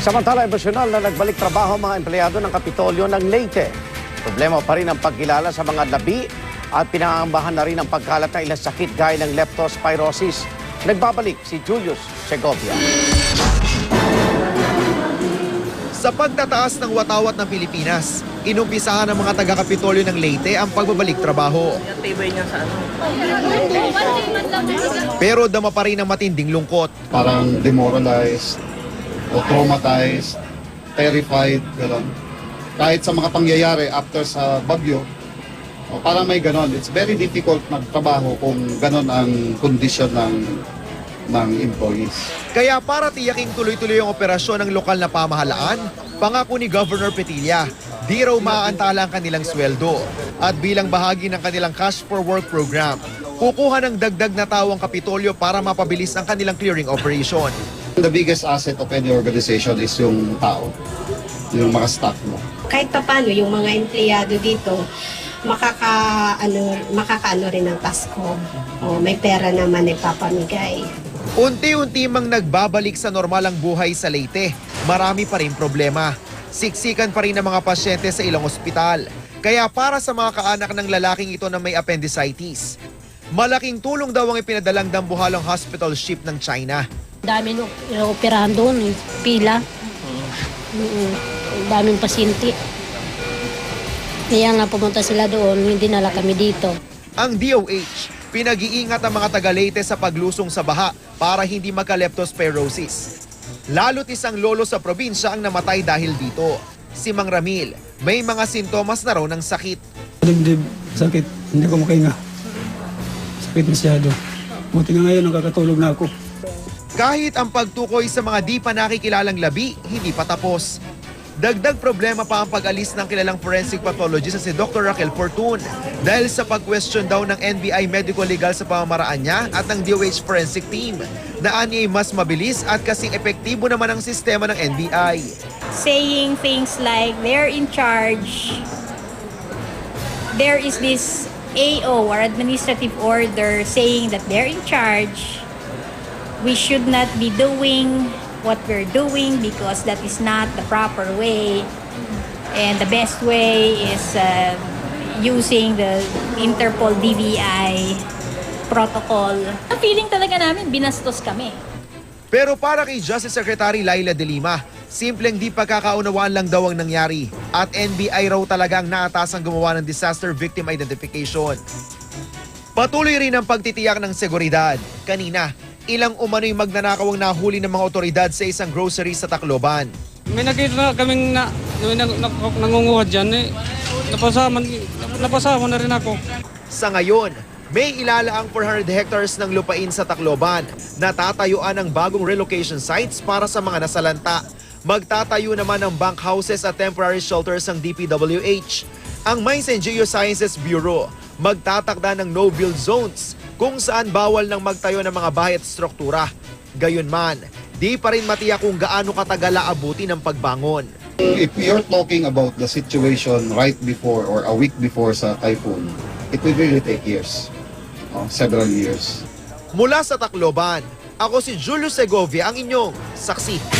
Samantala, emosyonal na nagbalik trabaho ang mga empleyado ng Kapitolyo ng Leyte. Problema pa rin ang pagkilala sa mga labi at pinaambahan na rin ang pagkalat ng ilang sakit gaya ng leptospirosis. Nagbabalik si Julius Segovia. Sa pagtataas ng watawat ng Pilipinas, inumpisahan ng mga taga-Kapitolyo ng Leyte ang pagbabalik trabaho. Pero dama pa rin ang matinding lungkot. parang demoralized o traumatized, terrified, gano'n. Kahit sa mga pangyayari after sa bagyo, o parang may gano'n. It's very difficult magtrabaho kung gano'n ang condition ng ng employees. Kaya para tiyaking tuloy-tuloy ang operasyon ng lokal na pamahalaan, pangako ni Governor Petilla, di raw maaantala ang kanilang sweldo. At bilang bahagi ng kanilang Cash for Work program, kukuha ng dagdag na tawang Kapitolyo para mapabilis ang kanilang clearing operation. The biggest asset of any organization is yung tao, yung mga staff mo. kahit pa paano yung mga empleyado dito makaka ano makakaano rin ng Pasko. O may pera naman ipapamigay. Unti-unti mang nagbabalik sa normal ang buhay sa Leyte, marami pa rin problema. Siksikan pa rin ang mga pasyente sa ilang ospital. Kaya para sa mga kaanak ng lalaking ito na may appendicitis, malaking tulong daw ang ipinadalang dambuhalang hospital ship ng China. Dami nung operahan doon, eh. pila. Mm, daming pasyente. Kaya nga pumunta sila doon, hindi nala kami dito. Ang DOH, pinag-iingat ang mga taga Leyte sa paglusong sa baha para hindi magka-leptospirosis. Lalo't isang lolo sa probinsya ang namatay dahil dito. Si Mang Ramil, may mga sintomas na raw ng sakit. Dibdib, sakit. Hindi ko makahinga. Sakit masyado. Buti nga ngayon, nakakatulog na ako. Kahit ang pagtukoy sa mga di pa nakikilalang labi, hindi pa tapos. Dagdag problema pa ang pag-alis ng kilalang forensic pathologist na si Dr. Raquel Fortun dahil sa pag-question daw ng NBI Medical Legal sa pamamaraan niya at ng DOH Forensic Team na ay mas mabilis at kasing epektibo naman ang sistema ng NBI. saying things like they're in charge. There is this AO or administrative order saying that they're in charge. We should not be doing what we're doing because that is not the proper way. And the best way is uh, using the Interpol DVI protocol. Ang feeling talaga namin, binastos kami. Pero para kay Justice Secretary Laila De Lima, simpleng di pagkakaunawaan lang daw ang nangyari at NBI raw talagang naatasang gumawa ng disaster victim identification. Patuloy rin ang pagtitiyak ng seguridad. Kanina, ilang umano'y magnanakaw ang nahuli ng mga otoridad sa isang grocery sa Tacloban. May nakita na kaming na, may nang, nang, nangunguha dyan eh. Napasama, napasama na rin ako. Sa ngayon, may ilalaang 400 hectares ng lupain sa Tacloban na tatayuan ng bagong relocation sites para sa mga nasalanta. Magtatayo naman ng bank houses at temporary shelters ng DPWH. Ang Mines and Geosciences Bureau magtatakda ng no-build zones kung saan bawal nang magtayo ng mga bahay at struktura. Gayunman, di pa rin matiyak kung gaano katagal aabuti ng pagbangon. If you're talking about the situation right before or a week before sa typhoon, it will really take years. Oh, several years. Mula sa Tacloban, ako si Julio Segovia ang inyong saksi.